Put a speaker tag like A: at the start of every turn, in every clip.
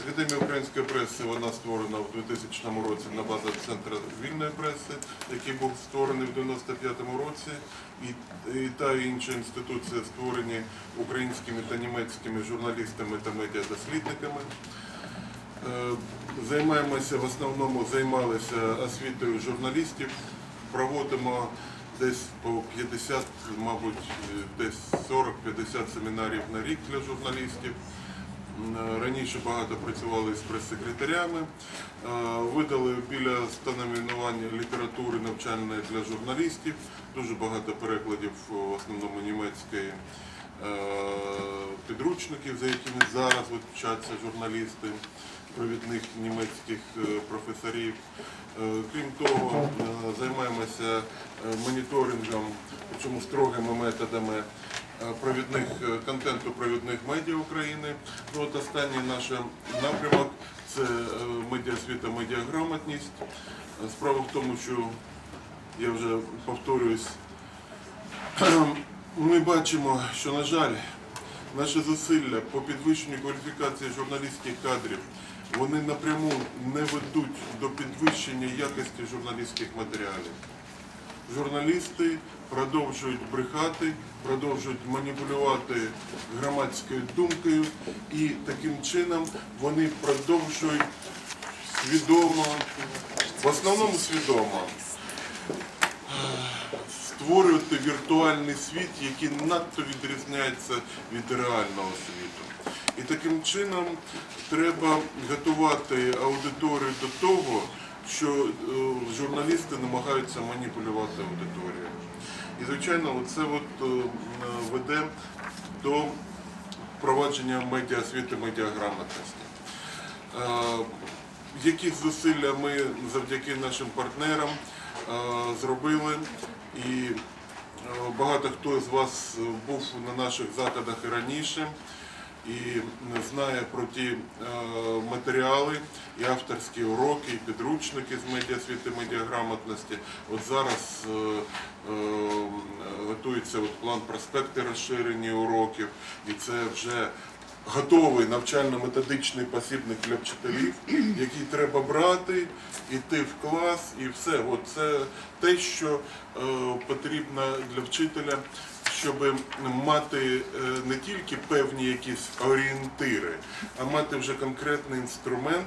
A: Академія української преси вона створена в 2000 році на базі Центру вільної преси, який був створений в 95-му році. І, та і інша інституція створені українськими та німецькими журналістами та медіадослідниками. Е, Займаємося в основному займалися освітою журналістів, проводимо десь по 50, мабуть, десь 40-50 семінарів на рік для журналістів. Е, Раніше багато працювали з прес-секретарями, Е, видали біля 100 номінувань літератури навчальної для журналістів, дуже багато перекладів в основному німецької. Е, підручників, за якими зараз от вчаться журналісти провідних німецьких е, професорів. Е, Крім того, е, займаємося е, моніторингом, причому строгими методами е, провідних е, контенту провідних медіа України. Ну, от останній наш напрямок це е, медіасвіта, медіаграмотність. Е, Справа в тому, що я вже повторююсь, ми бачимо, що, на жаль, наші зусилля по підвищенню кваліфікації журналістських кадрів вони напряму не ведуть до підвищення якості журналістських матеріалів. Журналісти продовжують брехати, продовжують маніпулювати громадською думкою, і таким чином вони продовжують свідомо, в основному свідомо, створювати віртуальний світ, який надто відрізняється від реального світу. І таким чином треба готувати аудиторію до того, що е, журналісти намагаються маніпулювати аудиторією. І, звичайно, це от, е, веде до впровадження медіасвіти, медіаграмотності. Е, Які зусилля ми завдяки нашим партнерам зробили, і багато хто з вас був на наших заходах і раніше і знає про ті е, матеріали, і авторські уроки, і підручники з медіасвіти, медіаграмотності. От зараз е, е, готується от план проспекти розширені уроків, і це вже готовий навчально-методичний посібник для вчителів, який треба брати, йти в клас і все. От це те, що потрібно для вчителя, щоб мати е, не тільки певні якісь орієнтири, а мати вже конкретний інструмент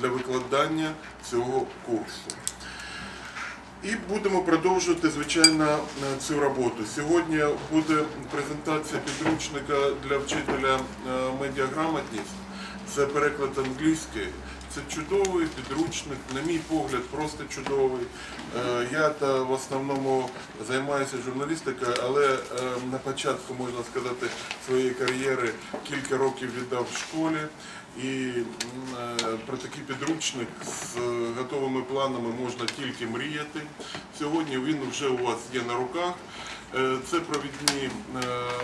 A: для викладання цього курсу. І будемо продовжувати, звичайно, е, цю роботу. Сьогодні буде презентація підручника для вчителя е, медіаграмотність. Це переклад англійський. Це чудовий підручник, на мій погляд, просто чудовий. Е, Я в основному займаюся журналістикою, але е, на початку, можна сказати, своєї кар'єри кілька років віддав в школі. І е, про такий підручник з готовими планами можна тільки мріяти. Сьогодні він вже у вас є на руках. Е, Це провідні е,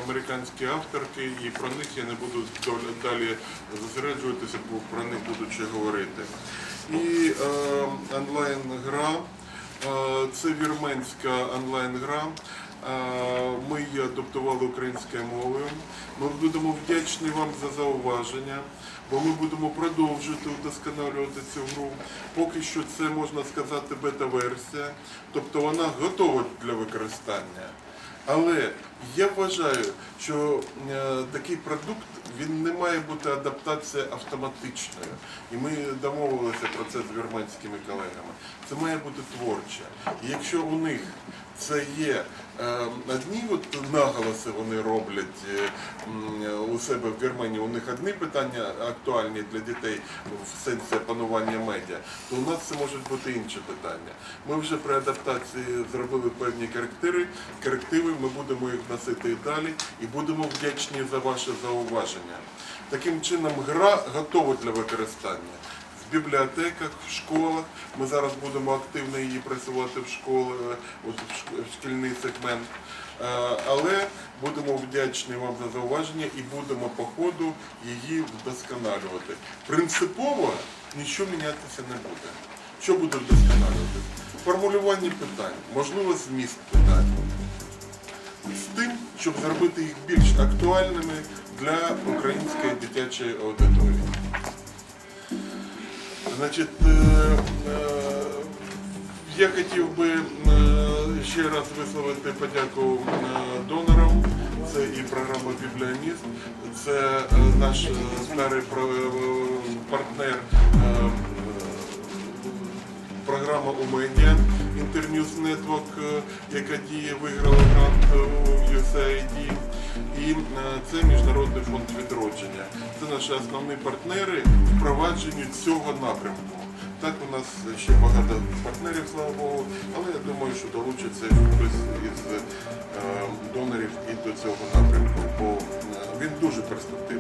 A: американські авторки, і про них я не буду далі зосереджуватися, бо про них буду ще говорити. І е, онлайн-гра, це вірменська онлайн-гра. Ми її адаптували українською мовою. Ми будемо вдячні вам за зауваження, бо ми будемо продовжувати удосконалювати цю гру. Поки що це можна сказати бета-версія, тобто вона готова для використання. Але я вважаю, що е, такий продукт він не має бути адаптація автоматичною. І ми домовилися про це з германськими колегами. Це має бути творче. І якщо у них це є е, одні от наголоси вони роблять е, у себе в Вірменії, у них одні питання актуальні для дітей в сенсі опанування медіа, то у нас це можуть бути інші питання. Ми вже при адаптації зробили певні корективи, корективи, ми будемо їх носити і далі, і будемо вдячні за ваше зауваження. Таким чином, гра готова для використання. В бібліотеках, в школах. Ми зараз будемо активно її працювати в школи, е, в шкільний сегмент. Е, Але будемо вдячні вам за зауваження і будемо по ходу її вдосконалювати. Принципово нічого мінятися не буде. Що буде вдосконалювати? Формулювання питань, можливо, зміст питань. З тим, щоб зробити їх більш актуальними для української дитячої аудиторії. Значить, е, е, я хотів би е, ще раз висловити подяку донорам. Це і програма Бібліоніст, це наш старий партнер програма Умення Network, е, яка діє, виграла грант у USAID. Це Міжнародний фонд відродження. Це наші основні партнери в впровадженні цього напрямку. Так у нас ще багато партнерів, слава Богу, але я думаю, що долучиться хтось із е, донорів і до цього напрямку, бо е, він дуже перспективний.